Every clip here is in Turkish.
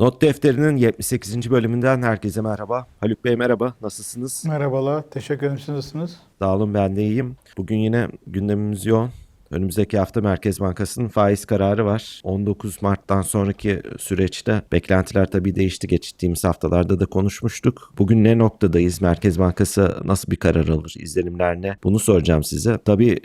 Not defterinin 78. bölümünden herkese merhaba. Haluk Bey merhaba, nasılsınız? Merhabalar, teşekkür ederim. Siz nasılsınız? Sağ olun ben de iyiyim. Bugün yine gündemimiz yoğun. Önümüzdeki hafta Merkez Bankası'nın faiz kararı var. 19 Mart'tan sonraki süreçte beklentiler tabii değişti. Geçtiğimiz haftalarda da konuşmuştuk. Bugün ne noktadayız? Merkez Bankası nasıl bir karar alır? İzlenimler ne? Bunu soracağım size. Tabii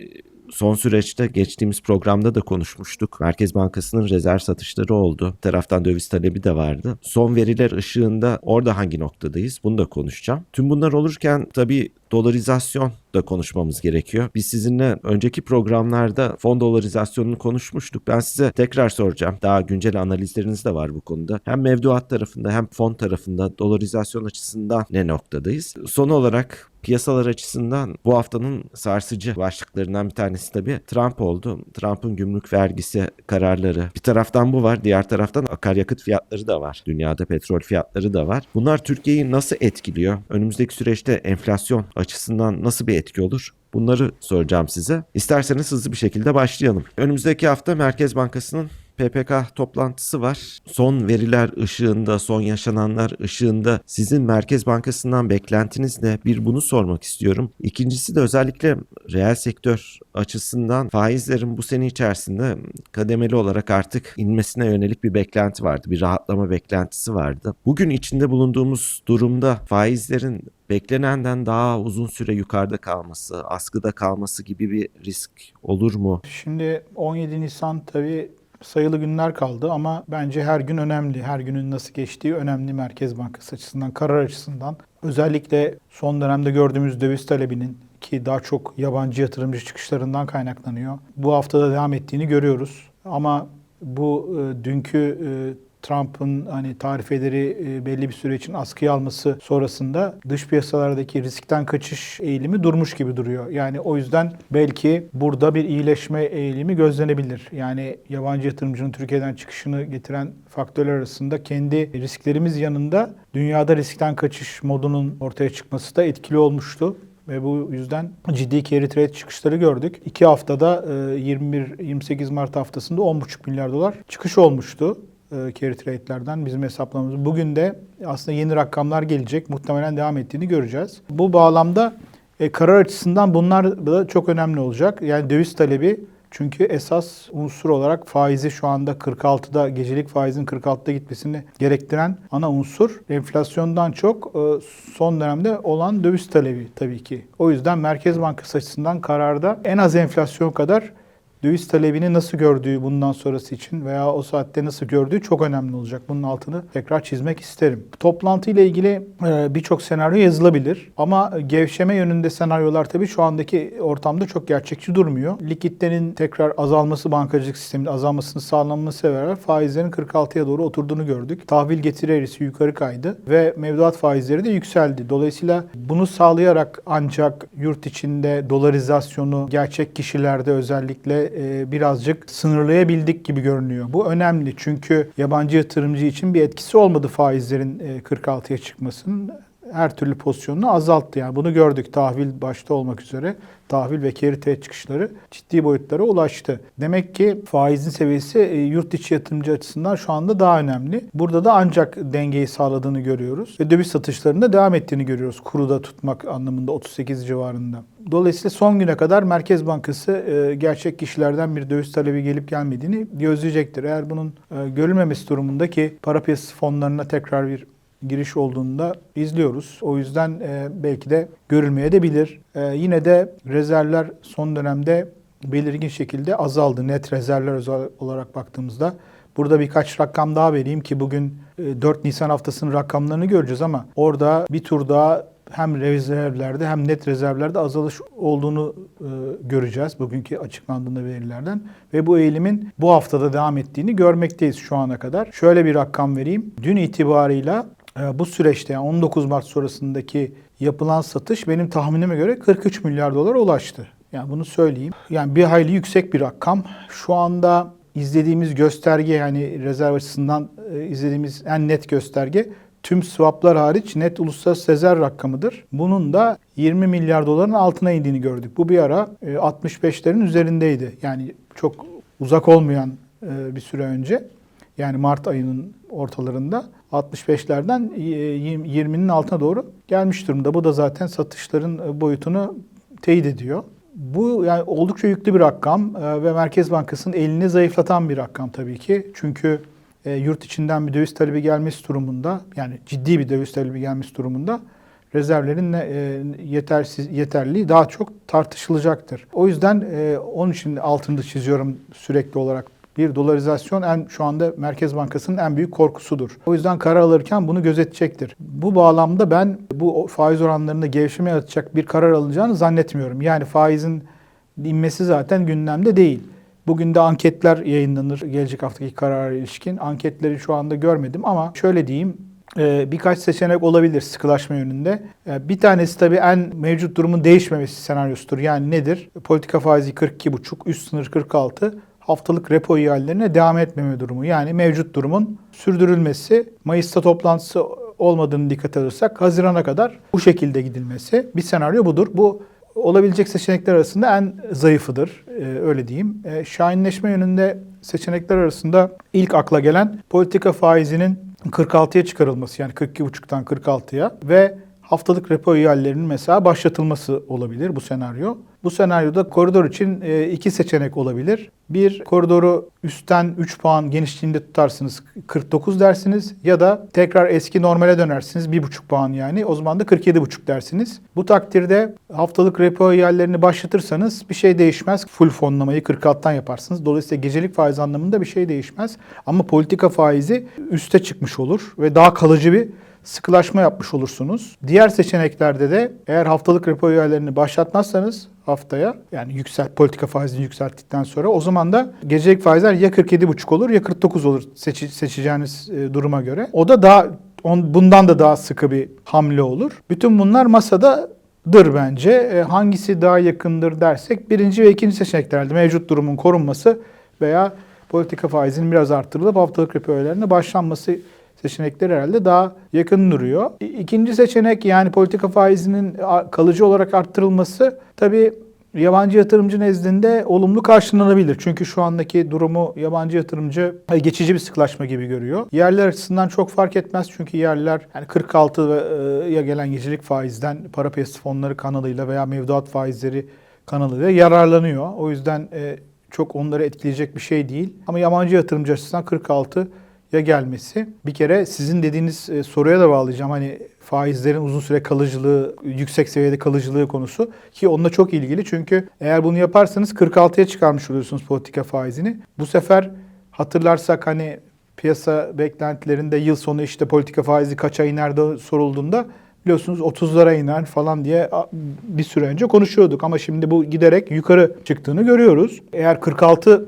Son süreçte geçtiğimiz programda da konuşmuştuk. Merkez Bankası'nın rezerv satışları oldu. Bir taraftan döviz talebi de vardı. Son veriler ışığında orada hangi noktadayız? Bunu da konuşacağım. Tüm bunlar olurken tabii dolarizasyon da konuşmamız gerekiyor. Biz sizinle önceki programlarda fon dolarizasyonunu konuşmuştuk. Ben size tekrar soracağım. Daha güncel analizleriniz de var bu konuda. Hem mevduat tarafında hem fon tarafında dolarizasyon açısından ne noktadayız? Son olarak piyasalar açısından bu haftanın sarsıcı başlıklarından bir tanesi tabii Trump oldu. Trump'ın gümrük vergisi kararları. Bir taraftan bu var, diğer taraftan akaryakıt fiyatları da var. Dünyada petrol fiyatları da var. Bunlar Türkiye'yi nasıl etkiliyor? Önümüzdeki süreçte enflasyon açısından nasıl bir etki olur? Bunları soracağım size. İsterseniz hızlı bir şekilde başlayalım. Önümüzdeki hafta Merkez Bankası'nın PPK toplantısı var. Son veriler ışığında, son yaşananlar ışığında sizin Merkez Bankası'ndan beklentiniz ne? Bir bunu sormak istiyorum. İkincisi de özellikle reel sektör açısından faizlerin bu sene içerisinde kademeli olarak artık inmesine yönelik bir beklenti vardı. Bir rahatlama beklentisi vardı. Bugün içinde bulunduğumuz durumda faizlerin beklenenden daha uzun süre yukarıda kalması, askıda kalması gibi bir risk olur mu? Şimdi 17 Nisan tabii sayılı günler kaldı ama bence her gün önemli. Her günün nasıl geçtiği önemli Merkez Bankası açısından, karar açısından. Özellikle son dönemde gördüğümüz döviz talebinin ki daha çok yabancı yatırımcı çıkışlarından kaynaklanıyor. Bu haftada devam ettiğini görüyoruz. Ama bu e, dünkü e, Trump'ın hani tarifeleri e, belli bir süre için askıya alması sonrasında dış piyasalardaki riskten kaçış eğilimi durmuş gibi duruyor. Yani o yüzden belki burada bir iyileşme eğilimi gözlenebilir. Yani yabancı yatırımcının Türkiye'den çıkışını getiren faktörler arasında kendi risklerimiz yanında dünyada riskten kaçış modunun ortaya çıkması da etkili olmuştu ve bu yüzden ciddi carry trade çıkışları gördük. İki haftada 21-28 Mart haftasında 10,5 milyar dolar çıkış olmuştu e, carry trade'lerden bizim hesaplamamız. Bugün de aslında yeni rakamlar gelecek. Muhtemelen devam ettiğini göreceğiz. Bu bağlamda e, karar açısından bunlar da çok önemli olacak. Yani döviz talebi çünkü esas unsur olarak faizi şu anda 46'da gecelik faizin 46'da gitmesini gerektiren ana unsur enflasyondan çok e, son dönemde olan döviz talebi tabii ki. O yüzden Merkez Bankası açısından kararda en az enflasyon kadar döviz talebini nasıl gördüğü bundan sonrası için veya o saatte nasıl gördüğü çok önemli olacak. Bunun altını tekrar çizmek isterim. Toplantı ile ilgili e, birçok senaryo yazılabilir ama gevşeme yönünde senaryolar tabii şu andaki ortamda çok gerçekçi durmuyor. Likiditenin tekrar azalması, bankacılık sisteminin azalmasını sağlanması beraber faizlerin 46'ya doğru oturduğunu gördük. Tahvil getiri eğrisi yukarı kaydı ve mevduat faizleri de yükseldi. Dolayısıyla bunu sağlayarak ancak yurt içinde dolarizasyonu gerçek kişilerde özellikle e, birazcık sınırlayabildik gibi görünüyor. Bu önemli çünkü yabancı yatırımcı için bir etkisi olmadı faizlerin e, 46'ya çıkmasının. Her türlü pozisyonunu azalttı. Yani bunu gördük tahvil başta olmak üzere. Tahvil ve carry trade çıkışları ciddi boyutlara ulaştı. Demek ki faizin seviyesi e, yurt içi yatırımcı açısından şu anda daha önemli. Burada da ancak dengeyi sağladığını görüyoruz. Ve döviz satışlarında devam ettiğini görüyoruz. Kuruda tutmak anlamında 38 civarında. Dolayısıyla son güne kadar Merkez Bankası e, gerçek kişilerden bir döviz talebi gelip gelmediğini gözleyecektir. Eğer bunun e, görülmemesi durumunda ki para piyasası fonlarına tekrar bir giriş olduğunda izliyoruz. O yüzden e, belki de görülmeye de bilir. E, yine de rezervler son dönemde belirgin şekilde azaldı. Net rezervler olarak baktığımızda. Burada birkaç rakam daha vereyim ki bugün e, 4 Nisan haftasının rakamlarını göreceğiz ama orada bir tur daha hem rezervlerde hem net rezervlerde azalış olduğunu e, göreceğiz bugünkü açıklandığında verilerden ve bu eğilimin bu haftada devam ettiğini görmekteyiz şu ana kadar. Şöyle bir rakam vereyim. Dün itibarıyla e, bu süreçte yani 19 Mart sonrasındaki yapılan satış benim tahminime göre 43 milyar dolara ulaştı. Yani bunu söyleyeyim. Yani bir hayli yüksek bir rakam. Şu anda izlediğimiz gösterge yani rezerv açısından e, izlediğimiz en net gösterge tüm swaplar hariç net uluslararası rezerv rakamıdır. Bunun da 20 milyar doların altına indiğini gördük. Bu bir ara e, 65'lerin üzerindeydi. Yani çok uzak olmayan e, bir süre önce. Yani Mart ayının ortalarında 65'lerden e, 20'nin altına doğru gelmiş durumda. Bu da zaten satışların e, boyutunu teyit ediyor. Bu yani oldukça yüklü bir rakam e, ve Merkez Bankası'nın elini zayıflatan bir rakam tabii ki. Çünkü e, yurt içinden bir döviz talebi gelmesi durumunda yani ciddi bir döviz talebi gelmesi durumunda rezervlerin e, yetersiz yeterliliği daha çok tartışılacaktır. O yüzden e, onun için altını çiziyorum sürekli olarak. Bir dolarizasyon en şu anda Merkez Bankası'nın en büyük korkusudur. O yüzden karar alırken bunu gözetecektir. Bu bağlamda ben bu faiz oranlarında gevşeme yaratacak bir karar alınacağını zannetmiyorum. Yani faizin inmesi zaten gündemde değil. Bugün de anketler yayınlanır gelecek haftaki karara ilişkin. Anketleri şu anda görmedim ama şöyle diyeyim e, birkaç seçenek olabilir sıkılaşma yönünde. E, Bir tanesi tabii en mevcut durumun değişmemesi senaryosudur. Yani nedir? Politika faizi 42,5, üst sınır 46, haftalık repo ihalelerine devam etmeme durumu. Yani mevcut durumun sürdürülmesi, Mayıs'ta toplantısı olmadığını dikkat alırsak Haziran'a kadar bu şekilde gidilmesi. Bir senaryo budur. Bu olabilecek seçenekler arasında en zayıfıdır. Ee, öyle diyeyim. Ee, şahinleşme yönünde seçenekler arasında ilk akla gelen politika faizinin 46'ya çıkarılması yani 42,5'tan 46'ya ve haftalık repo ihallerinin mesela başlatılması olabilir bu senaryo. Bu senaryoda koridor için e, iki seçenek olabilir. Bir, koridoru üstten 3 puan genişliğinde tutarsınız 49 dersiniz ya da tekrar eski normale dönersiniz 1,5 puan yani o zaman da 47,5 dersiniz. Bu takdirde haftalık repo ihallerini başlatırsanız bir şey değişmez. Full fonlamayı 46'tan yaparsınız. Dolayısıyla gecelik faiz anlamında bir şey değişmez. Ama politika faizi üste çıkmış olur ve daha kalıcı bir sıkılaşma yapmış olursunuz. Diğer seçeneklerde de eğer haftalık repo üyelerini başlatmazsanız haftaya yani yüksel politika faizini yükselttikten sonra o zaman da gecelik faizler ya 47,5 olur ya 49 olur seçi- seçeceğiniz e, duruma göre. O da daha on, bundan da daha sıkı bir hamle olur. Bütün bunlar masadadır bence. E, hangisi daha yakındır dersek birinci ve ikinci seçeneklerdi. Mevcut durumun korunması veya politika faizinin biraz arttırılıp haftalık repo üyelerine başlanması seçenekleri herhalde daha yakın duruyor. İkinci seçenek yani politika faizinin kalıcı olarak arttırılması tabii yabancı yatırımcı nezdinde olumlu karşılanabilir. Çünkü şu andaki durumu yabancı yatırımcı geçici bir sıklaşma gibi görüyor. Yerler açısından çok fark etmez çünkü yerler yani 46 ve, e, ya gelen gecelik faizden para piyasası fonları kanalıyla veya mevduat faizleri kanalıyla yararlanıyor. O yüzden e, çok onları etkileyecek bir şey değil. Ama yabancı yatırımcı açısından 46 ya gelmesi. Bir kere sizin dediğiniz e, soruya da bağlayacağım. Hani faizlerin uzun süre kalıcılığı, yüksek seviyede kalıcılığı konusu ki onunla çok ilgili. Çünkü eğer bunu yaparsanız 46'ya çıkarmış oluyorsunuz politika faizini. Bu sefer hatırlarsak hani piyasa beklentilerinde yıl sonu işte politika faizi kaça iner de sorulduğunda biliyorsunuz 30'lara iner falan diye bir süre önce konuşuyorduk. Ama şimdi bu giderek yukarı çıktığını görüyoruz. Eğer 46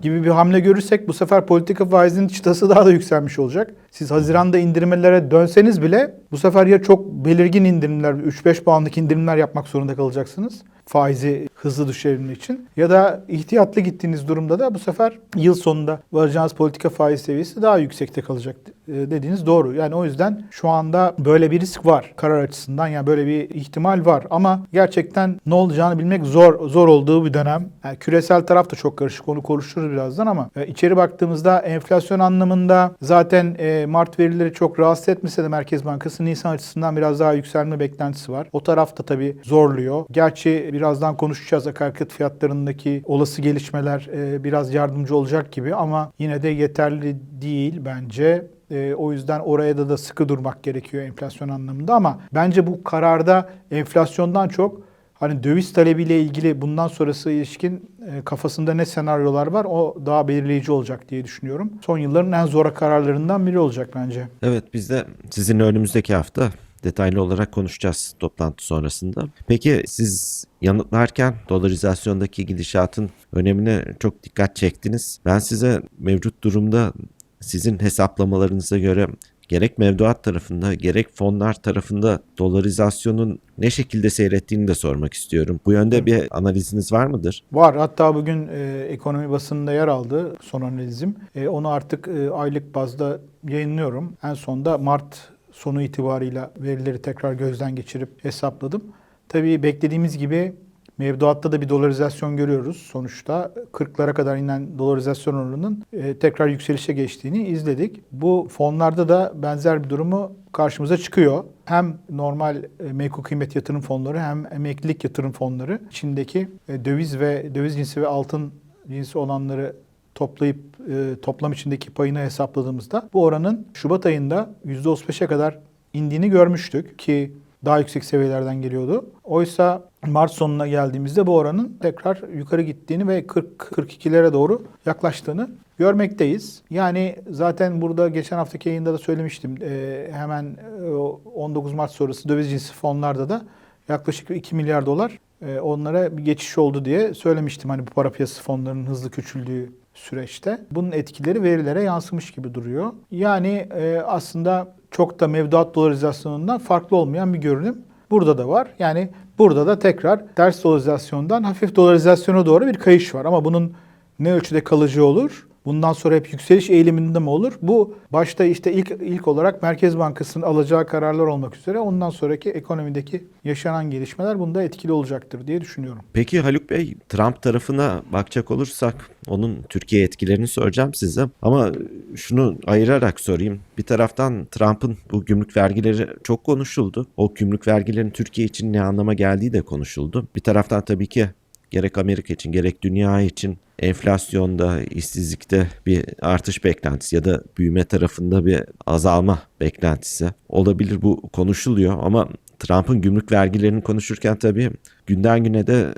gibi bir hamle görürsek bu sefer politika faizinin çıtası daha da yükselmiş olacak. Siz Haziran'da indirmelere dönseniz bile bu sefer ya çok belirgin indirimler, 3-5 puanlık indirimler yapmak zorunda kalacaksınız faizi hızlı düşürebilmek için. Ya da ihtiyatlı gittiğiniz durumda da bu sefer yıl sonunda varacağınız politika faiz seviyesi daha yüksekte kalacak e, dediğiniz doğru. Yani o yüzden şu anda böyle bir risk var karar açısından. Yani böyle bir ihtimal var ama gerçekten ne olacağını bilmek zor zor olduğu bir dönem. Yani küresel taraf da çok karışık. Onu konuşuruz birazdan ama e, içeri baktığımızda enflasyon anlamında zaten e, Mart verileri çok rahatsız etmese de Merkez Bankası Nisan açısından biraz daha yükselme beklentisi var. O taraf da tabii zorluyor. Gerçi birazdan konuşacağız akaryakıt fiyatlarındaki olası gelişmeler e, biraz yardımcı olacak gibi ama yine de yeterli değil bence. E, o yüzden oraya da da sıkı durmak gerekiyor enflasyon anlamında ama bence bu kararda enflasyondan çok hani döviz talebiyle ilgili bundan sonrası ilişkin e, kafasında ne senaryolar var o daha belirleyici olacak diye düşünüyorum. Son yılların en zor kararlarından biri olacak bence. Evet biz de sizinle önümüzdeki hafta detaylı olarak konuşacağız toplantı sonrasında. Peki siz yanıtlarken dolarizasyondaki gidişatın önemine çok dikkat çektiniz. Ben size mevcut durumda sizin hesaplamalarınıza göre gerek mevduat tarafında gerek fonlar tarafında dolarizasyonun ne şekilde seyrettiğini de sormak istiyorum. Bu yönde bir analiziniz var mıdır? Var. Hatta bugün e, ekonomi basınında yer aldı son analizim. E, onu artık e, aylık bazda yayınlıyorum. En sonda Mart sonu itibarıyla verileri tekrar gözden geçirip hesapladım. Tabii beklediğimiz gibi mevduatta da bir dolarizasyon görüyoruz. Sonuçta 40'lara kadar inen dolarizasyon oranının e, tekrar yükselişe geçtiğini izledik. Bu fonlarda da benzer bir durumu karşımıza çıkıyor. Hem normal e, menkul kıymet yatırım fonları hem emeklilik yatırım fonları içindeki e, döviz ve döviz cinsi ve altın cinsi olanları toplayıp e, toplam içindeki payını hesapladığımızda bu oranın Şubat ayında %35'e kadar indiğini görmüştük ki daha yüksek seviyelerden geliyordu. Oysa Mart sonuna geldiğimizde bu oranın tekrar yukarı gittiğini ve 40-42'lere doğru yaklaştığını görmekteyiz. Yani zaten burada geçen haftaki yayında da söylemiştim. Ee, hemen e, o 19 Mart sonrası döviz cinsi fonlarda da yaklaşık 2 milyar dolar e, onlara bir geçiş oldu diye söylemiştim. Hani bu para piyasası fonlarının hızlı küçüldüğü süreçte. Bunun etkileri verilere yansımış gibi duruyor. Yani e, aslında çok da mevduat dolarizasyonundan farklı olmayan bir görünüm burada da var. Yani burada da tekrar ters dolarizasyondan hafif dolarizasyona doğru bir kayış var. Ama bunun ne ölçüde kalıcı olur? Bundan sonra hep yükseliş eğiliminde mi olur? Bu başta işte ilk ilk olarak Merkez Bankası'nın alacağı kararlar olmak üzere ondan sonraki ekonomideki yaşanan gelişmeler bunda etkili olacaktır diye düşünüyorum. Peki Haluk Bey, Trump tarafına bakacak olursak onun Türkiye etkilerini soracağım size. Ama şunu ayırarak sorayım. Bir taraftan Trump'ın bu gümrük vergileri çok konuşuldu. O gümrük vergilerin Türkiye için ne anlama geldiği de konuşuldu. Bir taraftan tabii ki gerek Amerika için gerek dünya için enflasyonda, işsizlikte bir artış beklentisi ya da büyüme tarafında bir azalma beklentisi olabilir. Bu konuşuluyor ama Trump'ın gümrük vergilerini konuşurken tabii günden güne de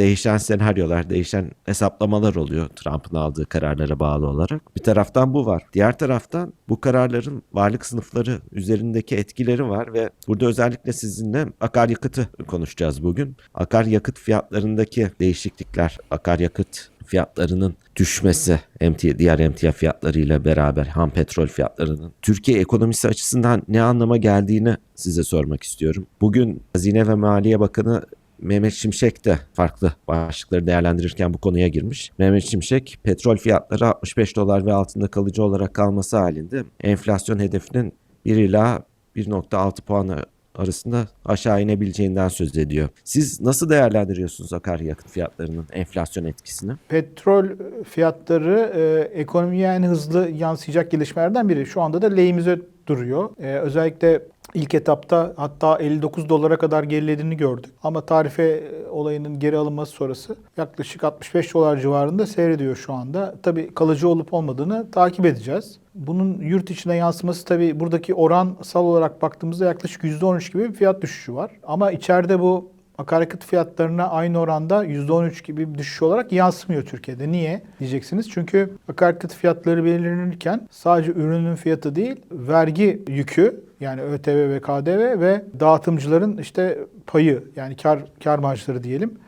değişen senaryolar, değişen hesaplamalar oluyor Trump'ın aldığı kararlara bağlı olarak. Bir taraftan bu var. Diğer taraftan bu kararların varlık sınıfları üzerindeki etkileri var ve burada özellikle sizinle akaryakıtı konuşacağız bugün. Akaryakıt fiyatlarındaki değişiklikler, akaryakıt fiyatlarının düşmesi emtia, diğer emtia fiyatlarıyla beraber ham petrol fiyatlarının Türkiye ekonomisi açısından ne anlama geldiğini size sormak istiyorum. Bugün Hazine ve Maliye Bakanı Mehmet Şimşek de farklı başlıkları değerlendirirken bu konuya girmiş. Mehmet Şimşek petrol fiyatları 65 dolar ve altında kalıcı olarak kalması halinde enflasyon hedefinin 1 ila 1.6 puan arasında aşağı inebileceğinden söz ediyor. Siz nasıl değerlendiriyorsunuz akaryakıt fiyatlarının enflasyon etkisini? Petrol fiyatları e, ekonomiye en hızlı yansıyacak gelişmelerden biri. Şu anda da lehimize duruyor. E, özellikle ilk etapta hatta 59 dolara kadar gerilediğini gördük. Ama tarife e, olayının geri alınması sonrası yaklaşık 65 dolar civarında seyrediyor şu anda. Tabii kalıcı olup olmadığını takip edeceğiz. Bunun yurt içine yansıması tabii buradaki oransal olarak baktığımızda yaklaşık %13 gibi bir fiyat düşüşü var. Ama içeride bu akaryakıt fiyatlarına aynı oranda %13 gibi bir düşüş olarak yansımıyor Türkiye'de. Niye diyeceksiniz? Çünkü akaryakıt fiyatları belirlenirken sadece ürünün fiyatı değil, vergi yükü yani ÖTV ve KDV ve dağıtımcıların işte payı yani kar kar marjları diyelim.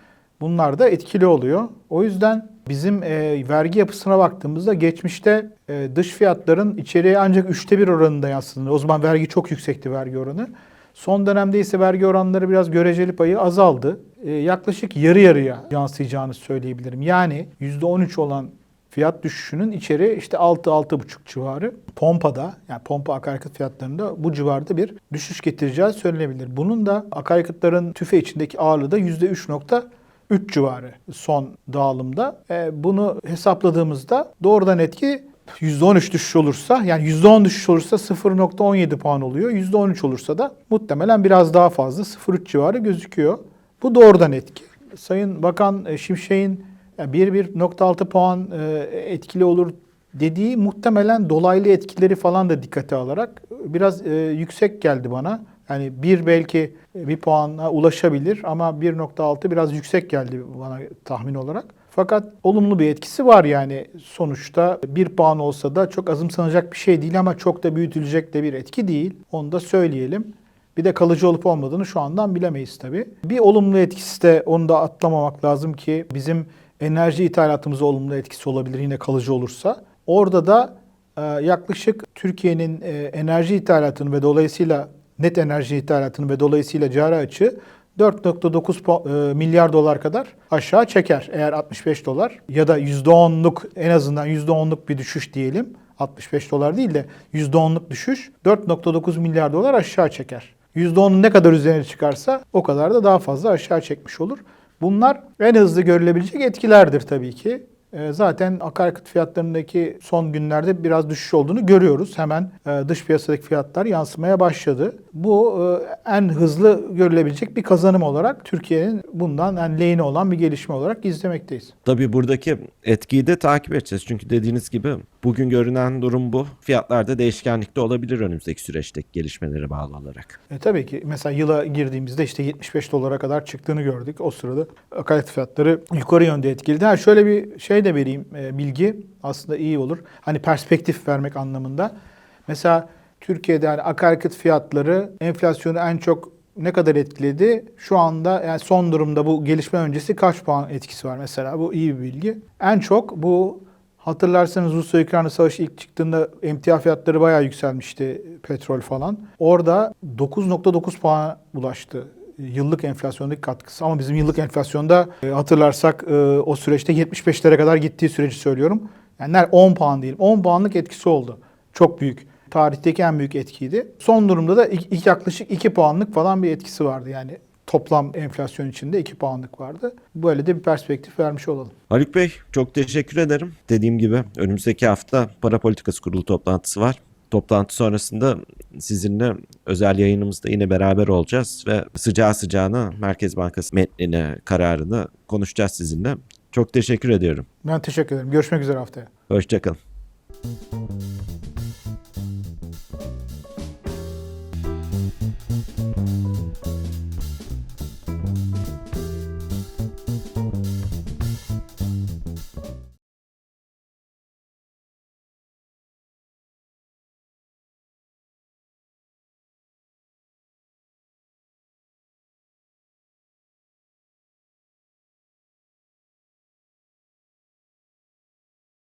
Bunlar da etkili oluyor. O yüzden bizim e, vergi yapısına baktığımızda geçmişte e, dış fiyatların içeriye ancak üçte bir oranında yansıdığını, o zaman vergi çok yüksekti vergi oranı. Son dönemde ise vergi oranları biraz göreceli payı azaldı. E, yaklaşık yarı yarıya yansıyacağını söyleyebilirim. Yani %13 olan fiyat düşüşünün içeri işte 6-6,5 civarı pompada yani pompa akaryakıt fiyatlarında bu civarda bir düşüş getireceği söylenebilir. Bunun da akaryakıtların tüfe içindeki ağırlığı da %3.3 civarı son dağılımda. E, bunu hesapladığımızda doğrudan etki %13 düşüş olursa yani %10 düşüş olursa 0.17 puan oluyor. %13 olursa da muhtemelen biraz daha fazla 0.3 civarı gözüküyor. Bu doğrudan etki. Sayın Bakan e, Şimşek'in yani 1-1.6 puan e, etkili olur dediği muhtemelen dolaylı etkileri falan da dikkate alarak biraz e, yüksek geldi bana. Yani bir belki bir puana ulaşabilir ama 1.6 biraz yüksek geldi bana tahmin olarak. Fakat olumlu bir etkisi var yani sonuçta bir puan olsa da çok azımsanacak bir şey değil ama çok da büyütülecek de bir etki değil. Onu da söyleyelim. Bir de kalıcı olup olmadığını şu andan bilemeyiz tabii. Bir olumlu etkisi de onu da atlamamak lazım ki bizim enerji ithalatımıza olumlu etkisi olabilir yine kalıcı olursa. Orada da e, yaklaşık Türkiye'nin e, enerji ithalatını ve dolayısıyla net enerji ithalatını ve dolayısıyla cari açı 4.9 e, milyar dolar kadar aşağı çeker. Eğer 65 dolar ya da %10'luk en azından %10'luk bir düşüş diyelim 65 dolar değil de %10'luk düşüş 4.9 milyar dolar aşağı çeker. %10'un ne kadar üzerine çıkarsa o kadar da daha fazla aşağı çekmiş olur. Bunlar en hızlı görülebilecek etkilerdir tabii ki. Ee, Zaten akaryakıt fiyatlarındaki son günlerde biraz düşüş olduğunu görüyoruz. Hemen e, dış piyasadaki fiyatlar yansımaya başladı. Bu e, en hızlı görülebilecek bir kazanım olarak Türkiye'nin bundan en lehine olan bir gelişme olarak izlemekteyiz. Tabii buradaki etkiyi de takip edeceğiz. Çünkü dediğiniz gibi bugün görünen durum bu. Fiyatlarda değişkenlik de olabilir önümüzdeki süreçteki gelişmelere bağlı olarak. E, tabii ki mesela yıla girdiğimizde işte 75 dolara kadar çıktığını gördük. O sırada akaryakıt fiyatları yukarı yönde etkiledi. Ha, şöyle bir şey de vereyim e, bilgi aslında iyi olur. Hani perspektif vermek anlamında. Mesela Türkiye'de hani akaryakıt fiyatları enflasyonu en çok ne kadar etkiledi? Şu anda yani son durumda bu gelişme öncesi kaç puan etkisi var mesela? Bu iyi bir bilgi. En çok bu Hatırlarsanız Rusya-Ukrayna savaşı ilk çıktığında emtia fiyatları bayağı yükselmişti petrol falan. Orada 9.9 puan ulaştı yıllık enflasyondaki katkısı. Ama bizim yıllık enflasyonda e, hatırlarsak e, o süreçte 75'lere kadar gittiği süreci söylüyorum. Yani ner- 10 puan değil. 10 puanlık etkisi oldu. Çok büyük. Tarihteki en büyük etkiydi. Son durumda da ilk yaklaşık 2 puanlık falan bir etkisi vardı. Yani toplam enflasyon içinde 2 puanlık vardı. Böyle de bir perspektif vermiş olalım. Haluk Bey çok teşekkür ederim. Dediğim gibi önümüzdeki hafta para politikası kurulu toplantısı var. Toplantı sonrasında sizinle özel yayınımızda yine beraber olacağız ve sıcağı sıcağına Merkez Bankası metnini, kararını konuşacağız sizinle. Çok teşekkür ediyorum. Ben teşekkür ederim. Görüşmek üzere haftaya. Hoşçakalın.